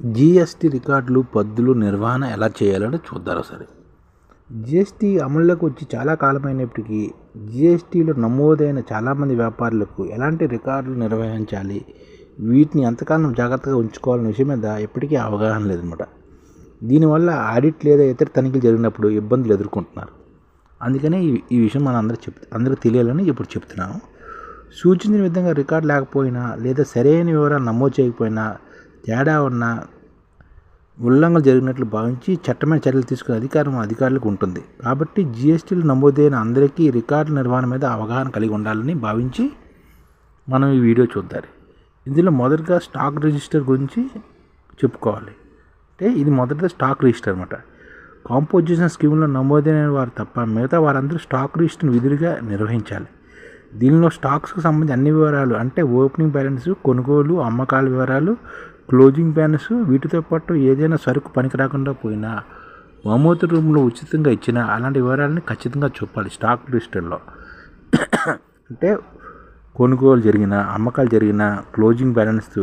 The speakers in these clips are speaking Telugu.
జిఎస్టీ రికార్డులు పద్దులు నిర్వహణ ఎలా చేయాలని చూద్దాం ఒకసారి. జిఎస్టి అమల్లోకి వచ్చి చాలా కాలమైనప్పటికీ జిఎస్టిలో నమోదైన చాలామంది వ్యాపారులకు ఎలాంటి రికార్డులు నిర్వహించాలి వీటిని ఎంతకాలం జాగ్రత్తగా ఉంచుకోవాలనే విషయం మీద ఎప్పటికీ అవగాహన లేదనమాట దీనివల్ల ఆడిట్ లేదా ఇతర తనిఖీలు జరిగినప్పుడు ఇబ్బందులు ఎదుర్కొంటున్నారు. అందుకనే ఈ ఈ విషయం మన అందరూ చెప్ అందరూ తెలియాలని ఇప్పుడు చెప్తున్నాను సూచించిన విధంగా రికార్డు లేకపోయినా లేదా సరైన వివరాలు నమోదు చేయకపోయినా తేడా ఉన్న ఉల్లంఘన జరిగినట్లు భావించి చట్టమైన చర్యలు తీసుకునే అధికారం అధికారులకు ఉంటుంది. కాబట్టి జిఎస్టీలు నమోదైన అందరికీ రికార్డుల నిర్వహణ మీద అవగాహన కలిగి ఉండాలని భావించి మనం ఈ వీడియో చూద్దాం. ఇందులో మొదటగా స్టాక్ రిజిస్టర్ గురించి చెప్పుకోవాలి. అంటే ఇది మొదట స్టాక్ రిజిస్టర్ అనమాట కాంపోజిషన్ స్కీమ్లో నమోదైన వారు తప్ప మిగతా వారందరూ స్టాక్ రిజిస్టర్ని విధులుగా నిర్వహించాలి. దీనిలో స్టాక్స్కి సంబంధించి అన్ని వివరాలు అంటే ఓపెనింగ్ బ్యాలెన్స్ కొనుగోలు అమ్మకాల వివరాలు క్లోజింగ్ బ్యానర్స్ వీటితో పాటు ఏదైనా సరుకు పనికి రాకుండా పోయినా మమోతు రూమ్లో ఉచితంగా ఇచ్చిన అలాంటి వివరాలని ఖచ్చితంగా చూపాలి స్టాక్ రిజిస్టర్లో అంటే కొనుగోలు జరిగిన అమ్మకాలు జరిగిన క్లోజింగ్ బ్యాలెన్స్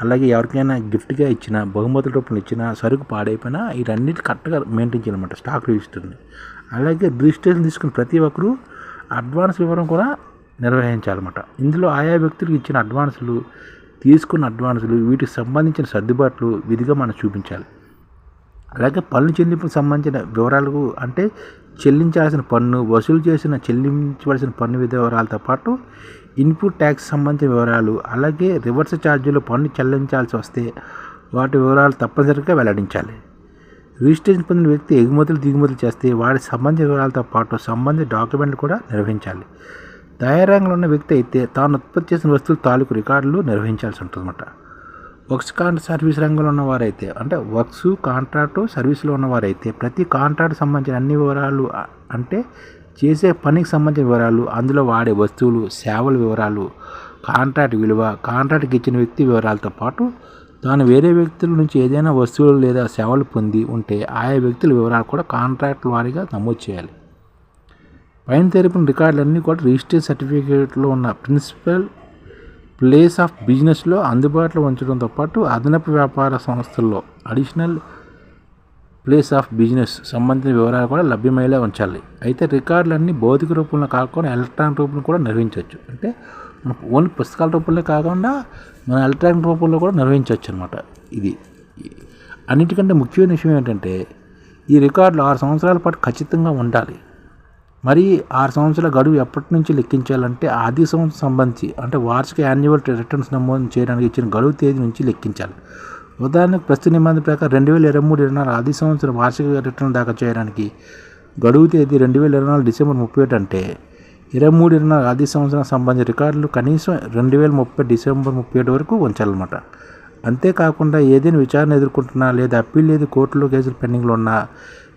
అలాగే ఎవరికైనా గిఫ్ట్గా ఇచ్చిన బహుమతుల రూపంలో ఇచ్చిన సరుకు పాడైపోయినా వీటన్నిటి కరెక్ట్గా మెయింటైన్ చేయాలన్నమాట స్టాక్ రిజిస్టర్ని అలాగే రిజిస్ట్రేషన్ తీసుకున్న ప్రతి ఒక్కరూ అడ్వాన్స్ వివరం కూడా నిర్వహించాలన్నమాట. ఇందులో ఆయా వ్యక్తులకు ఇచ్చిన అడ్వాన్సులు తీసుకున్న అడ్వాన్సులు వీటికి సంబంధించిన సర్దుబాట్లు విధిగా మనం చూపించాలి. అలాగే పన్ను చెల్లింపుకు సంబంధించిన వివరాలకు అంటే చెల్లించాల్సిన పన్ను వసూలు చేసిన చెల్లించవలసిన పన్ను వివరాలతో పాటు ఇన్పుట్ ట్యాక్స్ సంబంధించిన వివరాలు అలాగే రివర్స్ ఛార్జీలు పన్ను చెల్లించాల్సి వస్తే వాటి వివరాలు తప్పనిసరిగా వెల్లడించాలి. రిజిస్ట్రేషన్ పొందిన వ్యక్తి ఎగుమతులు దిగుమతులు చేస్తే వాటి సంబంధిత వివరాలతో పాటు సంబంధిత డాక్యుమెంట్లు కూడా నిర్వహించాలి. తయారంగంలో ఉన్న వ్యక్తి అయితే తాను ఉత్పత్తి చేసిన వస్తువుల తాలూకు రికార్డులు నిర్వహించాల్సి ఉంటుందన్నమాట. వర్క్స్ కాంట్రాక్ట్ సర్వీస్ రంగంలో ఉన్నవారైతే అంటే వర్క్స్ కాంట్రాక్టు సర్వీస్లో ఉన్నవారైతే ప్రతి కాంట్రాక్ట్ సంబంధించిన అన్ని వివరాలు అంటే చేసే పనికి సంబంధించిన వివరాలు అందులో వాడే వస్తువులు సేవల వివరాలు కాంట్రాక్ట్ విలువ కాంట్రాక్ట్కి ఇచ్చిన వ్యక్తి వివరాలతో పాటు తాను వేరే వ్యక్తుల నుంచి ఏదైనా వస్తువులు లేదా సేవలు పొంది ఉంటే ఆయా వ్యక్తుల వివరాలు కూడా కాంట్రాక్ట్ వారీగా నమోదు చేయాలి. పైన తెలిపిన రికార్డులన్నీ కూడా రిజిస్టర్ సర్టిఫికేట్లో ఉన్న ప్రిన్సిపల్ ప్లేస్ ఆఫ్ బిజినెస్లో అందుబాటులో ఉంచడంతో పాటు అదనపు వ్యాపార సంస్థల్లో అడిషనల్ ప్లేస్ ఆఫ్ బిజినెస్ సంబంధించిన వివరాలు కూడా లభ్యమయ్యేలా ఉంచాలి అయితే రికార్డులన్నీ భౌతిక రూపంలో కాకుండా ఎలక్ట్రానిక్ రూపంలో కూడా నిర్వహించవచ్చు అంటే మన ఓన్లీ పుస్తకాల రూపంలో కాకుండా మన ఎలక్ట్రానిక్ రూపంలో కూడా నిర్వహించవచ్చు అనమాట ఇది అన్నిటికంటే ముఖ్యమైన విషయం ఏంటంటే ఈ రికార్డులు ఆరు సంవత్సరాల పాటు ఖచ్చితంగా ఉండాలి మరి ఆరు సంవత్సరాల గడువు ఎప్పటి నుంచి లెక్కించాలంటే ఆది సంవత్సరం సంబంధించి అంటే వార్షిక యాన్యువల్ రిటర్న్స్ నమోదు చేయడానికి ఇచ్చిన గడువు తేదీ నుంచి లెక్కించాలి. ఉదాహరణకు ప్రస్తుత నిబంధన ప్రకారం రెండు వేల ఇరవై మూడు ఇరవై నాలుగు ఆది సంవత్సరం వార్షిక రిటర్న్ దాఖలు చేయడానికి గడువు తేదీ రెండు వేల ఇరవై నాలుగు డిసెంబర్ ముప్పై ఒకటి అంటే ఇరవై మూడు ఇరవై నాలుగు ఆది సంవత్సరం సంబంధించిన రికార్డులు కనీసం రెండు వేల ముప్పై డిసెంబర్ ముప్పై ఒకటి వరకు ఉంచాలన్నమాట. అంతేకాకుండా ఏదైనా విచారణ ఎదుర్కొంటున్నా లేదా అప్పీల్ లేదు కోర్టులో కేసులు పెండింగ్లో ఉన్నా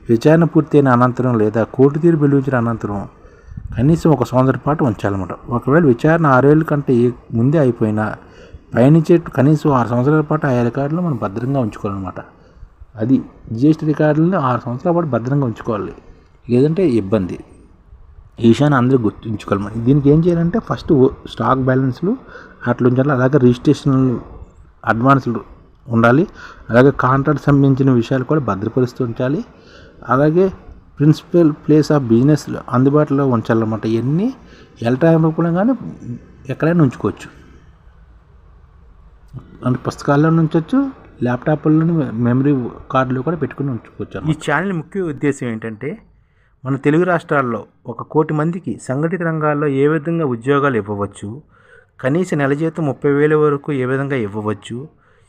విచారణ పూర్తయిన అనంతరం లేదా కోర్టు తీర్పు వెలువించిన అనంతరం కనీసం ఒక సంవత్సరం పాటు ఉంచాలన్నమాట. ఒకవేళ విచారణ ఆరేళ్ళ కంటే ముందే అయిపోయినా పయనించే కనీసం ఆరు సంవత్సరాల పాటు ఆయా రికార్డులు మనం భద్రంగా ఉంచుకోవాలన్నమాట. అది జిఎస్టీ రికార్డులను ఆరు సంవత్సరాల పాటు భద్రంగా ఉంచుకోవాలి. లేదంటే ఇబ్బంది. ఈ విషయాన్ని అందరూ గుర్తుంచుకోవాలి. దీనికి ఏం చేయాలంటే ఫస్ట్ స్టాక్ బ్యాలెన్స్లు అట్లా ఉంచాలి. అలాగే రిజిస్ట్రేషన్ అడ్వాన్స్లు ఉండాలి. అలాగే కాంట్రాక్ట్ సంబంధించిన విషయాలు కూడా భద్రపరుస్తూ ఉంచాలి. అలాగే ప్రిన్సిపల్ ప్లేస్ ఆఫ్ బిజినెస్ అందుబాటులో ఉంచాలన్నమాట. ఇవన్నీ ఎలక్ట్రానిక్ రూపంలో కానీ ఎక్కడైనా ఉంచుకోవచ్చు. అంటే పుస్తకాల్లో ఉంచవచ్చు ల్యాప్టాప్లో మెమరీ కార్డులో కూడా పెట్టుకుని ఉంచుకోవచ్చు ఈ ఛానల్ ముఖ్య ఉద్దేశం ఏంటంటే మన తెలుగు రాష్ట్రాల్లో ఒక కోటి మందికి సంఘటిత రంగాల్లో ఏ విధంగా ఉద్యోగాలు ఇవ్వవచ్చు కనీస నెల జీతం ముప్పై వేల వరకు ఏ విధంగా ఇవ్వవచ్చు